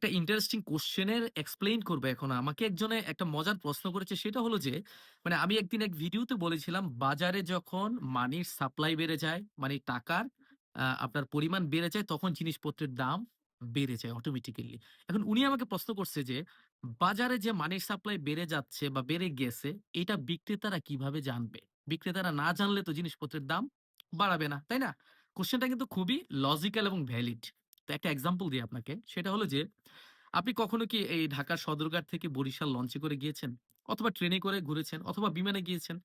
একটা ইন্টারেস্টিং কোশ্চেনের এক্সপ্লেইন করব এখন। আমাকে একজনে একটা মজার প্রশ্ন করেছে সেটা হলো যে, মানে আমি একদিন এক ভিডিওতে বলেছিলাম বাজারে যখন মানির সাপ্লাই বেড়ে যায়, মানে টাকার আপনার পরিমাণ বেড়ে যায় তখন জিনিসপত্রের দাম বেড়ে যায় অটোমেটিক্যালি। এখন উনি আমাকে প্রশ্ন করছে যে, বাজারে যে মানির সাপ্লাই বেড়ে যাচ্ছে বা বেড়ে গেছে এটা বিক্রেতারা কীভাবে জানবে? বিক্রেতারা না জানলে তো জিনিসপত্রের দাম বাড়াবে না, তাই না? কোশ্চেনটা কিন্তু খুবই লজিক্যাল এবং ভ্যালিড। তো একটা এক্সাম্পল দিই আপনাকে। সেটা হলো যে, আপনি কখনো কি এই ঢাকার সদরঘাট থেকে বরিশাল লঞ্চে করে গিয়েছেন? অথবা ট্রেনে করে ঘুরেছেন অথবা বিমানে গিয়েছেন।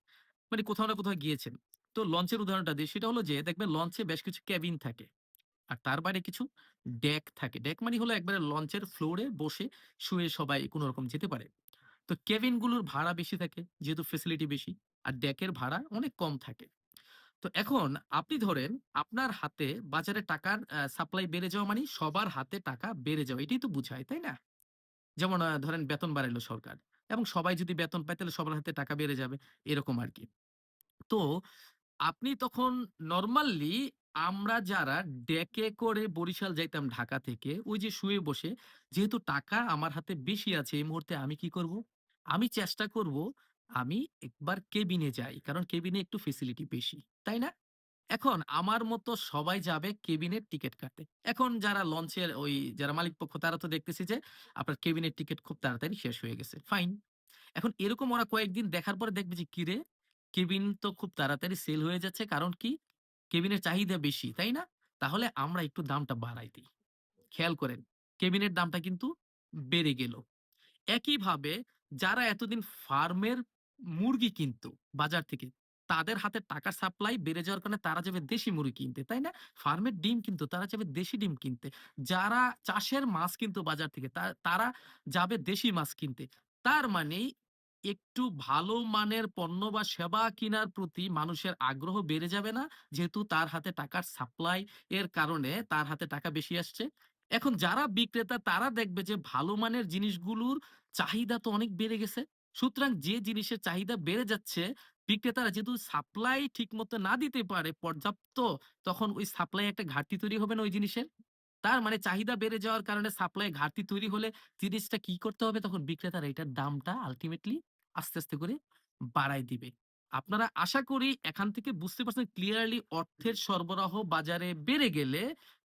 মানে কোথাও না কোথাও গিয়েছেন। তো লঞ্চের উদাহরণটা দিই সেটা হলো যে, দেখবেন লঞ্চে বেশ কিছু কেবিন থাকে। আর তার বাইরে কিছু ডেক থাকে। ডেক মানে হলো একবারে লঞ্চের ফ্লোরে বসে শুয়ে সবাই কোনরকম যেতে পারে। তো কেবিনগুলোর ভাড়া বেশি থাকে যেহেতু ফেসিলিটি বেশি। আর ডেকের ভাড়া অনেক কম থাকে। তো এখন আপনি ধরেন আপনার হাতে বাজারে টাকার সাপ্লাই বেড়ে যাওয়া মানে সবার হাতে টাকা বেড়ে যাওয়া। এটাই তো বুঝায়, তাই না? যেমন ধরেন বেতন বাড়াইলো সরকার এবং সবাই যদি বেতন পায় তাহলে সবার হাতে টাকা বেড়ে যাবে। এরকম আরকি। তো আপনি তখন নরমালি আমরা যারা ডেকে করে বরিশাল যাইতাম ঢাকা থেকে, ওই যে শুয়ে বসে যেহেতু টাকা আমার হাতে বেশি আছে এই মুহূর্তে আমি কি করব? আমি চেষ্টা করব আমি একবার কেবিনে যাই। কারণ কেবিনে একটু ফেসিলিটি বেশি। তাই না? এখন আমার মতো সবাই যাবে কেবিনের টিকেট কাটতে। এখন যারা লঞ্চের ওই যারা মালিকপক্ষ তারা তো দেখতেছে যে আপনার কেবিনের টিকেট খুব তাড়াতাড়ি শেষ হয়ে গেছে। ফাইন। এখন এরকম ওরা কয়েকদিন দেখার পরে দেখবে যে কিরে কেবিন তো খুব তাড়াতাড়ি সেল হয়ে যাচ্ছে। কারণ কি? কেবিনের চাহিদা বেশি, তাই না? তাহলে আমরা একটু দামটা বাড়াই দিই খেয়াল করেন কেবিনের দামটা কিন্তু বেড়ে গেল। একইভাবে যারা এতদিন ফার্মের মুরগি কিনতো বাজার থেকে, তাদের হাতে টাকার সাপ্লাই বেড়ে যাওয়ার কারণে তারা যাবে দেশি মুরগি কিনতে, তাই না? ফার্মের ডিম কিনতো, তারা যাবে দেশি ডিম কিনতে। যারা চাষের মাছ কিনতো বাজার থেকে তারা যাবে দেশি মাছ কিনতে। তার মানে একটু ভালো মানের পণ্য বা সেবা কিনার প্রতি মানুষের আগ্রহ বেড়ে যাবে না? যেহেতু তার হাতে টাকার সাপ্লাই এর কারণে তার হাতে টাকা বেশি আসছে। এখন যারা বিক্রেতা তারা দেখবে যে ভালো মানের জিনিসগুলোর চাহিদা তো অনেক বেড়ে গেছে। সুতরাং যে জিনিসের চাহিদা বেড়ে যাচ্ছে, বিক্রেতারা যেহেতু সাপ্লাই ঠিকমতো না দিতে পারে পর্যাপ্ত, তখন ওই সাপ্লাই একটা ঘাটতি তৈরি হবে না ওই জিনিসের? তার মানে চাহিদা বেড়ে যাওয়ার কারণে সাপ্লাই ঘাটতি তৈরি হলে জিনিসটা কি করতে হবে? তখন বিক্রেতারা এটার দামটা আল্টিমেটলি আস্তে, আস্তে করে বাড়ায় দিবে। আপনারা আশা করি এখান থেকে বুঝতে পারছেন ক্লিয়ারলি অর্থের সরবরাহ বাজারে বেড়ে গেলে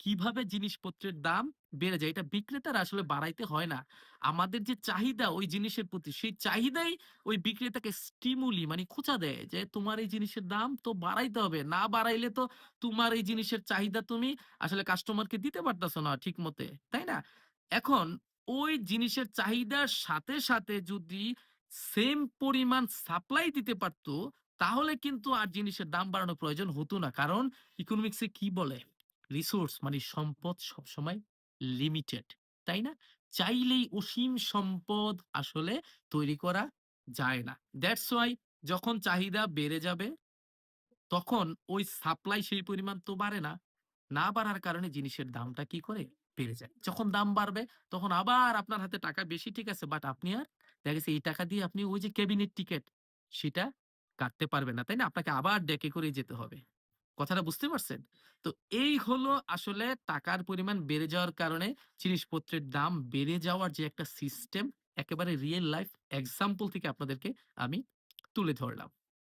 কীভাবে জিনিসপত্রের দাম বেড়ে যায়। এটা বিক্রেতারা আসলে বাড়াইতে হয় না। আমাদের যে চাহিদা ওই জিনিসের প্রতি সেই চাহিদাই ওই বিক্রেতাকে স্টিমুলি মানে খোঁচা দেয় যে তোমার এই জিনিসের দাম তো বাড়াইতে হবে। না বাড়াইলে তো তোমার এই জিনিসের চাহিদা তুমি আসলে কাস্টমারকে দিতে পারতেছ না ঠিক মতে। তাই না? এখন ওই জিনিসের চাহিদার সাথে, সাথে যদি সেম পরিমাণ সাপ্লাই দিতে পারতো তাহলে কিন্তু আর জিনিসের দাম বাড়ানোর প্রয়োজন হতো না। কারণ ইকোনমিক্সে কি বলে? রিসোর্স মানে সম্পদ সবসময় লিমিটেড। তাই না? চাইলেই অসীম সম্পদ আসলে তৈরি করা যায় না। দ্যাটস ওয়াই যখন চাহিদা বেড়ে যাবে, তখন ওই সাপ্লাই সেই পরিমাণ তো বাড়ে না। না বাড়ার কারণে জিনিসের দামটা কি করে? বেড়ে যায়। যখন দাম বাড়বে, তখন আবার আপনার হাতে টাকা বেশি ঠিক আছে বাট আপনি আর দেখা গেছে এই টাকা দিয়ে আপনি ওই যে কেবিনের টিকিট সেটা কাটতে পারবেন না। তাই না? আপনাকে আবার ডেকে করেই যেতে হবে। কথাটা বুঝতে পারছেন? তো এই হলো আসলে টাকার পরিমাণ বেড়ে যাওয়ার কারণে জিনিসপত্রের দাম বেড়ে যাওয়ার যে একটা সিস্টেম, একেবারে রিয়েল লাইফ এক্সাম্পল থেকে আপনাদেরকে আমি তুলে ধরলাম।